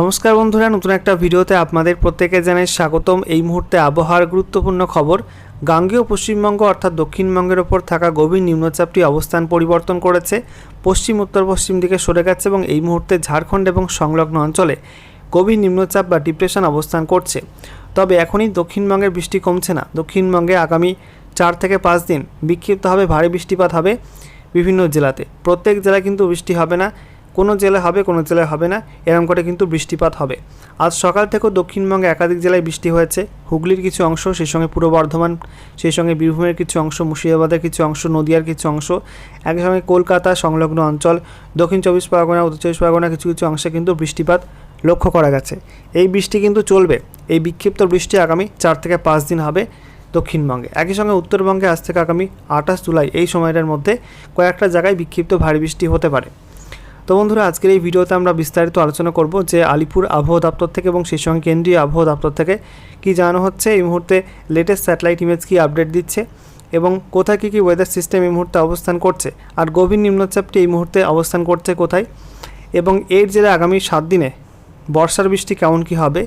নমস্কার বন্ধুরা, নতুন একটা ভিডিওতে আপনাদের প্রত্যেকে জানাই স্বাগতম। এই মুহূর্তে আবহাওয়ার গুরুত্বপূর্ণ খবর, গাঙ্গেয় পশ্চিমবঙ্গ অর্থাৎ দক্ষিণবঙ্গের ওপর থাকা গভীর নিম্নচাপটি অবস্থান পরিবর্তন করেছে। পশ্চিম, উত্তর, পশ্চিম দিকে সরে গেছে এবং এই মুহূর্তে ঝাড়খণ্ড এবং সংলগ্ন অঞ্চলে গভীর নিম্নচাপ বা ডিপ্রেশন অবস্থান করছে। তবে এখনই দক্ষিণবঙ্গের বৃষ্টি কমছে না। দক্ষিণবঙ্গে আগামী চার থেকে পাঁচ দিন বিক্ষিপ্তভাবে ভারী বৃষ্টিপাত হবে বিভিন্ন জেলাতে। প্রত্যেক জেলায় কিন্তু বৃষ্টি হবে না। কোনো জেলায় হবে, কোনো জেলায় হবে না, এরকম করে কিন্তু বৃষ্টিপাত হবে। আজ সকাল থেকেও দক্ষিণবঙ্গে একাধিক জেলায় বৃষ্টি হয়েছে। হুগলির কিছু অংশ, সেই সঙ্গে পূর্ব বর্ধমান, সেই সঙ্গে বীরভূমের কিছু অংশ, মুর্শিদাবাদের কিছু অংশ, নদিয়ার কিছু অংশ, একই সঙ্গে কলকাতা সংলগ্ন অঞ্চল, দক্ষিণ চব্বিশ পরগনা, উত্তর চব্বিশ পরগনা কিছু কিছু অংশে কিন্তু বৃষ্টিপাত লক্ষ্য করা গেছে। এই বৃষ্টি কিন্তু চলবে। এই বিক্ষিপ্ত বৃষ্টি আগামী চার থেকে পাঁচ দিন হবে দক্ষিণবঙ্গে। একই সঙ্গে উত্তরবঙ্গে আজ থেকে আগামী আঠাশ জুলাই এই সময়টার মধ্যে কয়েকটা জায়গায় বিক্ষিপ্ত ভারী বৃষ্টি হতে পারে। তো বন্ধুরা, আজকের এই ভিডিওতে আমরা বিস্তারিত আলোচনা করব যে আলিপুর আবহাওয়া দপ্তর থেকে এবং সেই সঙ্গে কেন্দ্রীয় আবহাওয়া দপ্তর থেকে কি জানানো হচ্ছে। এই মুহূর্তে লেটেস্ট স্যাটেলাইট ইমেজ কি আপডেট দিচ্ছে এবং কোথায় কী কী ওয়েদার সিস্টেম এই মুহূর্তে অবস্থান করছে আর গভীর নিম্নচাপটি এই মুহূর্তে অবস্থান করছে কোথায় এবং এর জেরে আগামী সাত দিনে বর্ষার বৃষ্টি কেমন কী হবে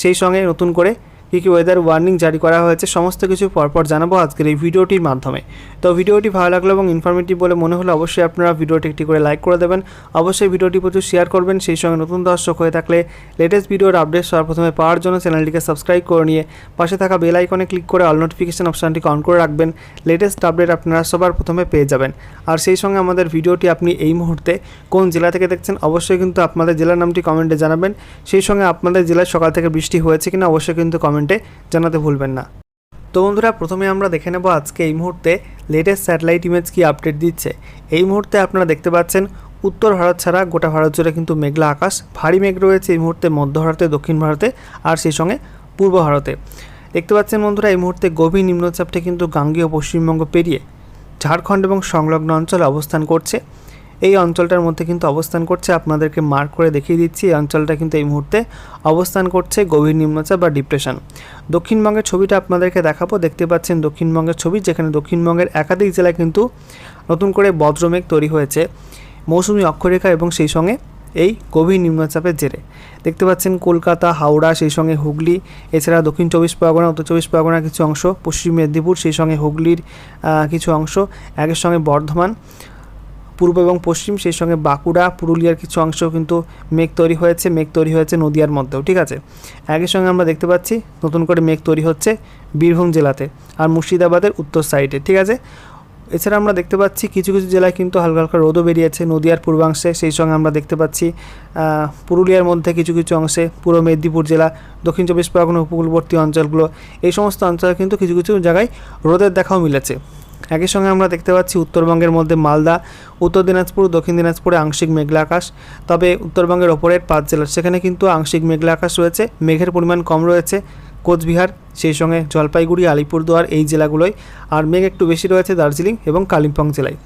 সেই সঙ্গে নতুন করে কী কী ওয়েদার ওয়ার্নিং জারি করা হয়েছে, সমস্ত কিছু পরপর জানাব আজকের এই ভিডিওটির মাধ্যমে। তো ভিডিওটি ভালো লাগল এবং ইনফরমেটিভ বলে মনে হলে অবশ্যই আপনারা ভিডিওটি একটি করে লাইক করে দেবেন। অবশ্যই ভিডিওটি প্রচুর শেয়ার করবেন, সেই সঙ্গে নতুন দর্শক হয়ে থাকলে লেটেস্ট ভিডিওর আপডেট সবার প্রথমে পাওয়ার জন্য চ্যানেলটিকে সাবস্ক্রাইব করে নিয়ে পাশে থাকা বেল আইকনে ক্লিক করে অল নোটিফিকেশন অপশানটিকে অন করে রাখবেন। লেটেস্ট আপডেট আপনারা সবার প্রথমে পেয়ে যাবেন। আর সেই সঙ্গে আমাদের ভিডিওটি আপনি এই মুহূর্তে কোন জেলা থেকে দেখছেন, অবশ্যই কিন্তু আপনাদের জেলার নামটি কমেন্টে জানাবেন। সেই সঙ্গে আপনাদের জেলায় সকাল থেকে বৃষ্টি হয়েছে কিনা, অবশ্যই কিন্তু কমেন্টে জানাতে ভুলবেন না। তো বন্ধুরা, প্রথমে আমরা দেখে নেব আজকে এই মুহূর্তে লেটেস্ট স্যাটেলাইট ইমেজ কি আপডেট দিচ্ছে। এই মুহূর্তে আপনারা দেখতে পাচ্ছেন, উত্তর ভারত ছাড়া গোটা ভারত জুড়ে কিন্তু মেঘলা আকাশ, ভারী মেঘ রয়েছে এই মুহূর্তে মধ্য ভারতে, দক্ষিণ ভারতে, আর সেই সঙ্গে পূর্ব ভারতে। দেখতে পাচ্ছেন বন্ধুরা, এই মুহূর্তে গভীর নিম্নচাপটি কিন্তু গাঙ্গেয় পশ্চিমবঙ্গ পেরিয়ে ঝাড়খণ্ড এবং সংলগ্ন অঞ্চলে অবস্থান করছে। এই অঞ্চলটার মধ্যে কিন্তু অবস্থান করছে, আপনাদেরকে মার্ক করে দেখিয়ে দিচ্ছি, এই অঞ্চলটা কিন্তু এই মুহূর্তে অবস্থান করছে গভীর নিম্নচাপ বা ডিপ্রেশন দক্ষিণবঙ্গের ছবিটা আপনাদেরকে দেখাবো, দেখতে পাচ্ছেন দক্ষিণবঙ্গের ছবি, যেখানে দক্ষিণবঙ্গের একাধিক জেলায় কিন্তু নতুন করে বজ্রমেঘ তৈরি হয়েছে, মৌসুমি অক্ষরেখা এবং সেই সঙ্গে এই গভীর নিম্নচাপের জেরে। দেখতে পাচ্ছেন কলকাতা, হাওড়া, সেই সঙ্গে হুগলি, এছাড়া দক্ষিণ চব্বিশ পরগনা, উত্তর চব্বিশ পরগনার কিছু অংশ, পশ্চিম মেদিনীপুর, সেই সঙ্গে হুগলির কিছু অংশ, একের সঙ্গে বর্ধমান। পূর্ব এবং পশ্চিম, সেই সঙ্গে বাঁকুড়া, পুরুলিয়ার কিছু অংশ কিন্তু মেঘ তৈরি হয়েছে, মেঘ তৈরি হয়েছে নদিয়ার মধ্যেও, ঠিক আছে? একই সঙ্গে আমরা দেখতে পাচ্ছি নতুন করে মেঘ তৈরি হচ্ছে বীরভূম জেলাতে আর মুর্শিদাবাদের উত্তর সাইডে, ঠিক আছে? এছাড়া আমরা দেখতে পাচ্ছি কিছু কিছু জেলায় কিন্তু হালকা হালকা রোদও বেরিয়েছে নদিয়ার পূর্বাংশে, সেই সঙ্গে আমরা দেখতে পাচ্ছি পুরুলিয়ার মধ্যে কিছু কিছু অংশে পূর্ব মেদিনীপুর জেলা, দক্ষিণ চব্বিশ পরগনা উপকূলবর্তী অঞ্চলগুলো, এই সমস্ত অঞ্চলে কিন্তু কিছু কিছু জায়গায় রোদের দেখাও মিলেছে। একই সঙ্গে আমরা দেখতে পাচ্ছি উত্তরবঙ্গের মধ্যে মালদা, উত্তর দিনাজপুর, দক্ষিণ দিনাজপুরে আংশিক মেঘলা আকাশ। তবে উত্তরবঙ্গের ওপরের পাঁচ জেলার, সেখানে কিন্তু আংশিক মেঘলা আকাশ রয়েছে, মেঘের পরিমাণ কম রয়েছে। কোচবিহার, সেই সঙ্গে জলপাইগুড়ি, আলিপুরদুয়ার এই জেলাগুলোয় আর মেঘ একটু বেশি রয়েছে দার্জিলিং এবং কালিম্পং জেলায়।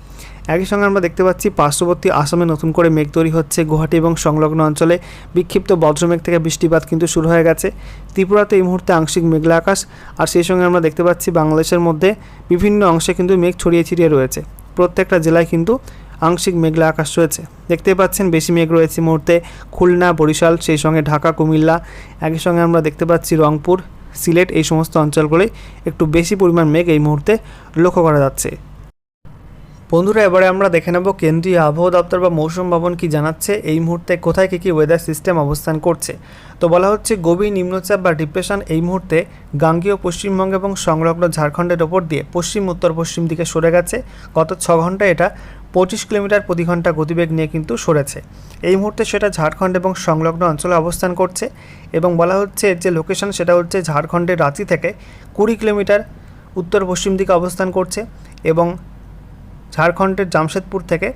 একই সঙ্গে আমরা দেখতে পাচ্ছি পার্শ্ববর্তী আসামে নতুন করে মেঘ তৈরি হচ্ছে গুয়াহাটি এবং সংলগ্ন অঞ্চলে। বিক্ষিপ্ত বজ্রমেঘ থেকে বৃষ্টিপাত কিন্তু শুরু হয়ে গেছে। ত্রিপুরাতে এই মুহূর্তে আংশিক মেঘলা আকাশ আর সেই সঙ্গে আমরা দেখতে পাচ্ছি বাংলাদেশের মধ্যে বিভিন্ন অংশে কিন্তু মেঘ ছড়িয়ে ছিটিয়ে রয়েছে। প্রত্যেকটা জেলায় কিন্তু আংশিক মেঘলা আকাশ রয়েছে। দেখতে পাচ্ছেন, বেশি মেঘ রয়েছে মুহূর্তে। খুলনা, বরিশাল, সেই সঙ্গে ঢাকা, কুমিল্লা, একই সঙ্গে আমরা দেখতে পাচ্ছি রংপুর, সিলেট, এই সমস্ত অঞ্চলগুলোয় একটু বেশি পরিমাণ মেঘ এই মুহূর্তে লক্ষ্য করা যাচ্ছে। বন্ধুরা, এবারে আমরা দেখে নেব কেন্দ্রীয় আবহাওয়া দপ্তর বা মৌসুম ভবন কি জানাচ্ছে। এই মুহূর্তে কোথায় কী কী ওয়েদার সিস্টেম অবস্থান করছে? তো বলা হচ্ছে, গভীর নিম্নচাপ বা ডিপ্রেশন এই মুহূর্তে গাঙ্গীয়, পশ্চিমবঙ্গ এবং সংলগ্ন ঝাড়খণ্ডের ওপর দিয়ে পশ্চিম, উত্তর, পশ্চিম দিকে সরে গেছে। গত ছ ঘন্টায় এটা পঁচিশ কিলোমিটার প্রতি ঘণ্টা গতিবেগ নিয়ে কিন্তু সরেছে। এই মুহূর্তে সেটা ঝাড়খণ্ড এবং সংলগ্ন অঞ্চলে অবস্থান করছে এবং বলা হচ্ছে যে লোকেশন সেটা হচ্ছে ঝাড়খণ্ডের রাঁচি থেকে কুড়ি কিলোমিটার উত্তর পশ্চিম দিকে অবস্থান করছে এবং ঝাড়খণ্ডের জামশেদপুর থেকে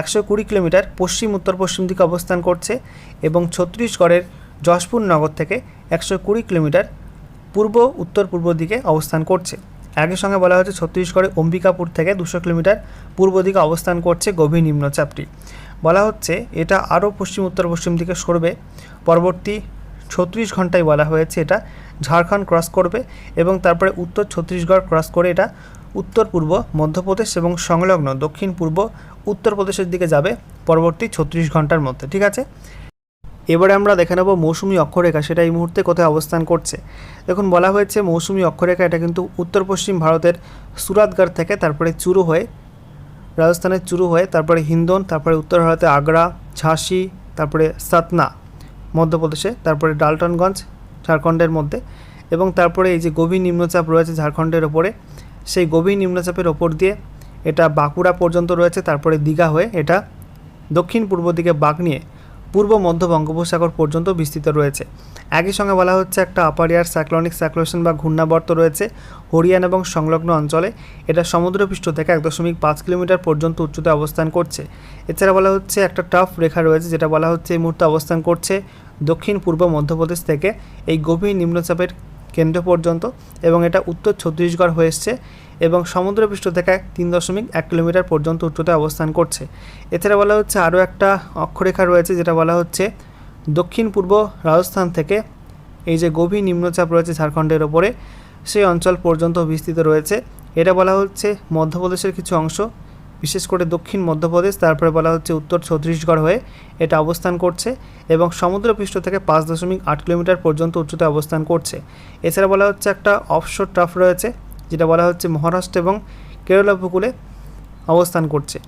একশো কুড়ি কিলোমিটার পশ্চিম উত্তর পশ্চিম দিকে অবস্থান করছে এবং ছত্তিশগড়ের যশপুর নগর থেকে একশো কুড়ি কিলোমিটার পূর্ব উত্তর পূর্ব দিকে অবস্থান করছে। একই সঙ্গে বলা হচ্ছে ছত্তিশগড়ের অম্বিকাপুর থেকে দুশো কিলোমিটার পূর্ব দিকে অবস্থান করছে গভীর নিম্নচাপটি। বলা হচ্ছে, এটা আরও পশ্চিম উত্তর পশ্চিম দিকে সরবে। পরবর্তী ছত্রিশ ঘন্টায় বলা হয়েছে, এটা ঝাড়খণ্ড ক্রস করবে এবং তারপরে উত্তর ছত্তিশগড় ক্রস করে এটা উত্তর পূর্ব, মধ্যপ্রদেশ এবং সংলগ্ন দক্ষিণ পূর্ব উত্তরপ্রদেশের দিকে যাবে পরবর্তী ছত্রিশ ঘণ্টার মধ্যে, ঠিক আছে? এবারে আমরা দেখে নেব মৌসুমি অক্ষরেখা, সেটা এই মুহূর্তে কোথায় অবস্থান করছে। দেখুন, বলা হয়েছে মৌসুমি অক্ষরেখা, এটা কিন্তু উত্তর পশ্চিম ভারতের সুরাতগড় থেকে তারপরে চুরু হয়ে, রাজস্থানের চুরু হয়ে, তারপরে হিন্দন, তারপরে উত্তর ভারতে আগ্রা, ঝাঁসি, তারপরে সাতনা, মধ্যপ্রদেশে, তারপরে ডালটনগঞ্জ, ঝাড়খণ্ডের মধ্যে এবং তারপরে এই যে গভীর নিম্নচাপ রয়েছে ঝাড়খণ্ডের ওপরে সেই গভীর নিম্নচাপের ওপর দিয়ে এটা বাঁকুড়া পর্যন্ত রয়েছে, তারপরে দীঘা হয়ে এটা দক্ষিণ পূর্ব দিকে বাঁক নিয়ে পূর্ব মধ্য বঙ্গোপসাগর পর্যন্ত বিস্তৃত রয়েছে। একই সঙ্গে বলা হচ্ছে একটা আপার এয়ার সাইক্লনিক বা ঘূর্ণাবর্ত রয়েছে হরিয়ান এবং সংলগ্ন অঞ্চলে। এটা সমুদ্রপৃষ্ঠ থেকে এক দশমিক পাঁচ কিলোমিটার পর্যন্ত উচ্চতায় অবস্থান করছে। এছাড়া বলা হচ্ছে একটা টাফ রেখা রয়েছে, যেটা বলা হচ্ছে এই মুহূর্তে অবস্থান করছে দক্ষিণ পূর্ব মধ্যপ্রদেশ থেকে। এই গভীর নিম্নচাপের কেন্দ্র পর্যন্ত এবং এটা উত্তর ছত্তিশগড় হয়ে এসছে এবং সমুদ্রপৃষ্ঠ থেকে তিন দশমিক এক কিলোমিটার পর্যন্ত উচ্চতায় অবস্থান করছে। এছাড়া বলা হচ্ছে আরও একটা অক্ষরেখা রয়েছে যেটা বলা হচ্ছে দক্ষিণ পূর্ব রাজস্থান থেকে এই যে গভীর নিম্নচাপ রয়েছে ঝাড়খণ্ডের ওপরে, সেই অঞ্চল পর্যন্ত বিস্তৃত রয়েছে। এটা বলা হচ্ছে মধ্যপ্রদেশের কিছু অংশ বিশেষ করে দক্ষিণ মধ্যপ্রদেশ, তারপরে বলা হচ্ছে উত্তর ছত্তিশগড় হয়ে এটা অবস্থান করছে এবং সমুদ্রপৃষ্ঠ থেকে পাঁচ দশমিক আট কিলোমিটার পর্যন্ত উচ্চতায় অবস্থান করছে। এছাড়া বলা হচ্ছে একটা অফশোর ট্রাফ রয়েছে, যেটা বলা হচ্ছে মহারাষ্ট্র এবং কেরলা উপকূলে অবস্থান করছে।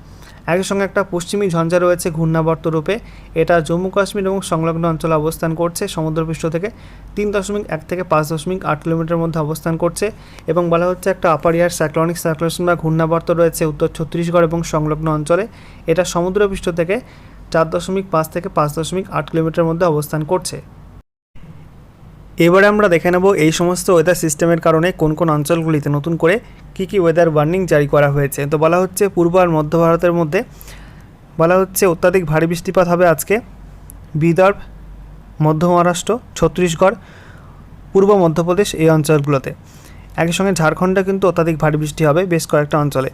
একই সঙ্গে একটা পশ্চিমী ঝঞ্ঝা রয়েছে ঘূর্ণাবর্ত রূপে। এটা জম্মু কাশ্মীর এবং সংলগ্ন অঞ্চলে অবস্থান করছে। সমুদ্রপৃষ্ঠ থেকে তিন দশমিক এক থেকে পাঁচ দশমিক আট কিলোমিটার মধ্যে অবস্থান করছে এবং বলা হচ্ছে একটা আপার এয়ার সাইক্লনিক সার্কুলেশন বা ঘূর্ণাবর্ত রয়েছে উত্তর ছত্তিশগড় এবং সংলগ্ন অঞ্চলে। এটা সমুদ্রপৃষ্ঠ থেকে চার দশমিক পাঁচ থেকে পাঁচ দশমিক আট কিলোমিটার মধ্যে অবস্থান করছে। এবারে আমরা দেখে নেব এই সমস্ত ওয়েদার সিস্টেমের কারণে কোন কোন অঞ্চলগুলিতে নতুন করে কী কী ওয়েদার ওয়ার্নিং জারি করা হয়েছে। তো বলা হচ্ছে পূর্ব আর মধ্য ভারতের মধ্যে, বলা হচ্ছে অত্যাধিক ভারী বৃষ্টিপাত হবে আজকে বিদর্ভ, মধ্য মহারাষ্ট্র, ছত্তিশগড়, পূর্ব মধ্যপ্রদেশ এই অঞ্চলগুলোতে। একই সঙ্গে ঝাড়খণ্ডে কিন্তু অত্যাধিক ভারী বৃষ্টি হবে বেশ কয়েকটা অঞ্চলে।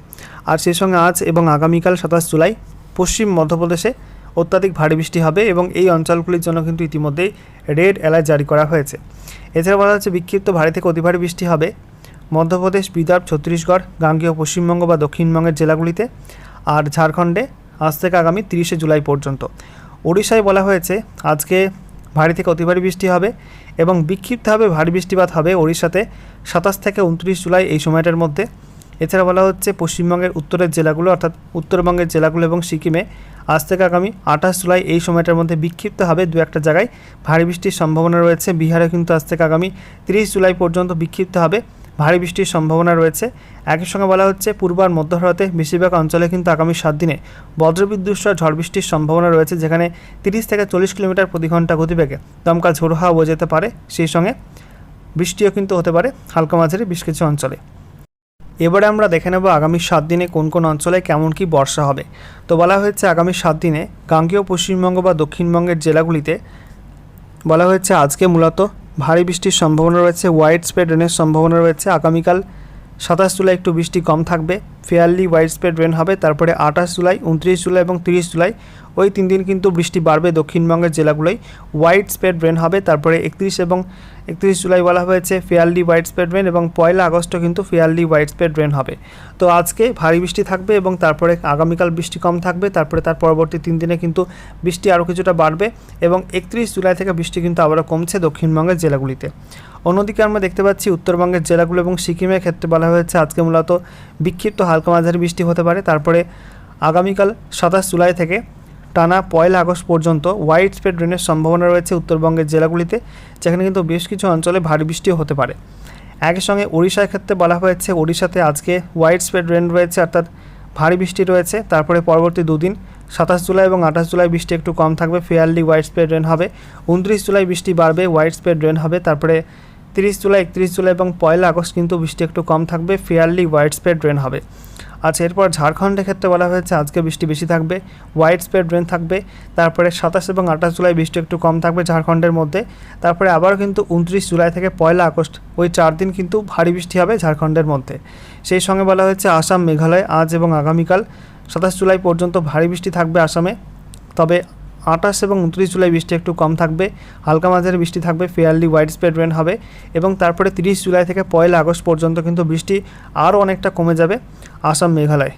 আর সেই সঙ্গে আজ এবং আগামীকাল সাতাশ জুলাই পশ্চিম মধ্যপ্রদেশে অত্যাধিক ভারী বৃষ্টি হবে এবং এই অঞ্চলগুলির জন্য কিন্তু ইতিমধ্যেই রেড অ্যালার্ট জারি করা হয়েছে। এছাড়া বলা হচ্ছে বিক্ষিপ্ত ভারী থেকে অতি ভারী বৃষ্টি হবে মধ্যপ্রদেশ, বিদর্ভ, ছত্তিশগড়, গাঙ্গেয়, পশ্চিমবঙ্গ বা দক্ষিণবঙ্গের জেলাগুলিতে আর ঝাড়খণ্ডে আজ থেকে আগামী তিরিশে জুলাই পর্যন্ত। ওড়িশায় বলা হয়েছে, আজকে ভারী থেকে অতি ভারী বৃষ্টি হবে এবং বিক্ষিপ্তভাবে ভারী বৃষ্টিপাত হবে ওড়িশাতে সাতাশ থেকে উনত্রিশ জুলাই এই সময়টার মধ্যে। এছাড়া বলা হচ্ছে, পশ্চিমবঙ্গের উত্তরের জেলাগুলো অর্থাৎ উত্তরবঙ্গের জেলাগুলো এবং সিকিমে আজ থেকে আগামী আঠাশ জুলাই এই সময়টার মধ্যে বিক্ষিপ্তভাবে দু একটা জায়গায়। ভারী বৃষ্টির সম্ভাবনা রয়েছে। বিহারে কিন্তু আজ থেকে আগামী তিরিশ জুলাই পর্যন্ত বিক্ষিপ্ত হবে ভারী বৃষ্টির সম্ভাবনা রয়েছে। একই সঙ্গে বলা হচ্ছে, পূর্ব আর মধ্য ভারতে বেশিরভাগ অঞ্চলে কিন্তু আগামী সাত দিনে বজ্রবিদ্যুৎ সহ ঝড় বৃষ্টির সম্ভাবনা রয়েছে, যেখানে তিরিশ থেকে চল্লিশ কিলোমিটার প্রতি ঘণ্টা গতিবেগে দমকা ঝোড়ো হাওয়া বয়ে যেতে পারে। সেই সঙ্গে বৃষ্টিও কিন্তু হতে পারে হালকা মাঝারি বেশ কিছু অঞ্চলে। এবারে আমরা দেখে নেব আগামী সাত দিনে কোন কোন অঞ্চলে কেমন কি বর্ষা হবে। তো বলা হয়েছে আগামী সাত দিনে গাঙ্গেয়, পশ্চিমবঙ্গ বা দক্ষিণবঙ্গের জেলাগুলিতে বলা হয়েছে আজকে মূলত ভারী বৃষ্টির সম্ভাবনা রয়েছে হোয়াইট স্প্রেড রেনের সম্ভাবনা রয়েছে। আগামীকাল সাতাশ জুলাই একটু বৃষ্টি কম থাকবে ফেয়ারলি ওয়াইড স্প্রেড রেন হবে, তারপরে আঠাশ জুলাই, উনত্রিশ জুলাই এবং তিরিশ জুলাই, ওই তিন দিন কিন্তু বৃষ্টি বাড়বে দক্ষিণবঙ্গের জেলাগুলোয়। হোয়াইট স্প্রেড রেন হবে, তারপরে একত্রিশ এবং একত্রিশ জুলাই বলা হয়েছে ফেয়ারলি হোয়াইট স্প্রেড রেন এবং পয়লা আগস্টও কিন্তু ফেয়ারলি হোয়াইট স্প্রেড রেন হবে। তো আজকে ভারী বৃষ্টি থাকবে এবং তারপরে আগামীকাল বৃষ্টি কম থাকবে, তারপরে তার পরবর্তী তিন দিনে কিন্তু বৃষ্টি আরও কিছুটা বাড়বে এবং একত্রিশ জুলাই থেকে বৃষ্টি কিন্তু আবারও কমছে দক্ষিণবঙ্গের জেলাগুলিতে। অন্যদিকে আমরা দেখতে পাচ্ছি উত্তরবঙ্গের জেলাগুলো এবং সিকিমের ক্ষেত্রে বলা হয়েছে আজকে মূলত বিক্ষিপ্ত হালকা মাঝারি বৃষ্টি হতে পারে। তারপরে আগামীকাল সাতাশ জুলাই থেকে টানা পয়লা আগস্ট পর্যন্ত হোয়াইট স্প্রেড রেনের সম্ভাবনা রয়েছে উত্তরবঙ্গের জেলাগুলিতে, যেখানে কিন্তু বেশ কিছু অঞ্চলে ভারী বৃষ্টিও হতে পারে। একই সঙ্গে ওড়িশার ক্ষেত্রে বলা হয়েছে, ওড়িশাতে আজকে হোয়াইট স্প্রেড রেন রয়েছে, অর্থাৎ ভারী বৃষ্টি রয়েছে। তারপরে পরবর্তী দুদিন, সাতাশ জুলাই এবং আঠাশ জুলাই বৃষ্টি একটু কম থাকবে ফেয়ারলি হোয়াইট স্প্রেড রেন হবে। উনত্রিশ জুলাই বৃষ্টি বাড়বে হোয়াইট স্প্রেড রেন হবে। তারপরে তিরিশ জুলাই, একত্রিশ জুলাই এবং পয়লা আগস্ট কিন্তু বৃষ্টি একটু কম থাকবে ফেয়ারলি হোয়াইট স্প্রেড রেন হবে। আচ্ছা এরপর ঝাড়খণ্ডের ক্ষেত্রে বলা হয়েছে আজকে বৃষ্টি বেশি থাকবে হোয়াইট স্প্রেড রেন থাকবে, তারপরে সাতাশ এবং আঠাশ জুলাই বৃষ্টি একটু কম থাকবে ঝাড়খণ্ডের মধ্যে, তারপরে আবার কিন্তু উনত্রিশ জুলাই থেকে পয়লা আগস্ট, ওই চার দিন কিন্তু ভারী বৃষ্টি হবে ঝাড়খণ্ডের মধ্যে। সেই সঙ্গে বলা হয়েছে আসাম, মেঘালয় আজ এবং আগামীকাল, সাতাশ জুলাই পর্যন্ত ভারী বৃষ্টি থাকবে আসামে, তবে আঠাশ এবং উনত্রিশ জুলাই বৃষ্টি একটু কম থাকবে, হালকা মাঝারি বৃষ্টি থাকবে ফেয়ারলি ওয়াইড স্প্রেড রেন হবে এবং তারপরে তিরিশ জুলাই থেকে পয়লা আগস্ট পর্যন্ত কিন্তু বৃষ্টি আরও অনেকটা কমে যাবে, আসাম মেঘালয়।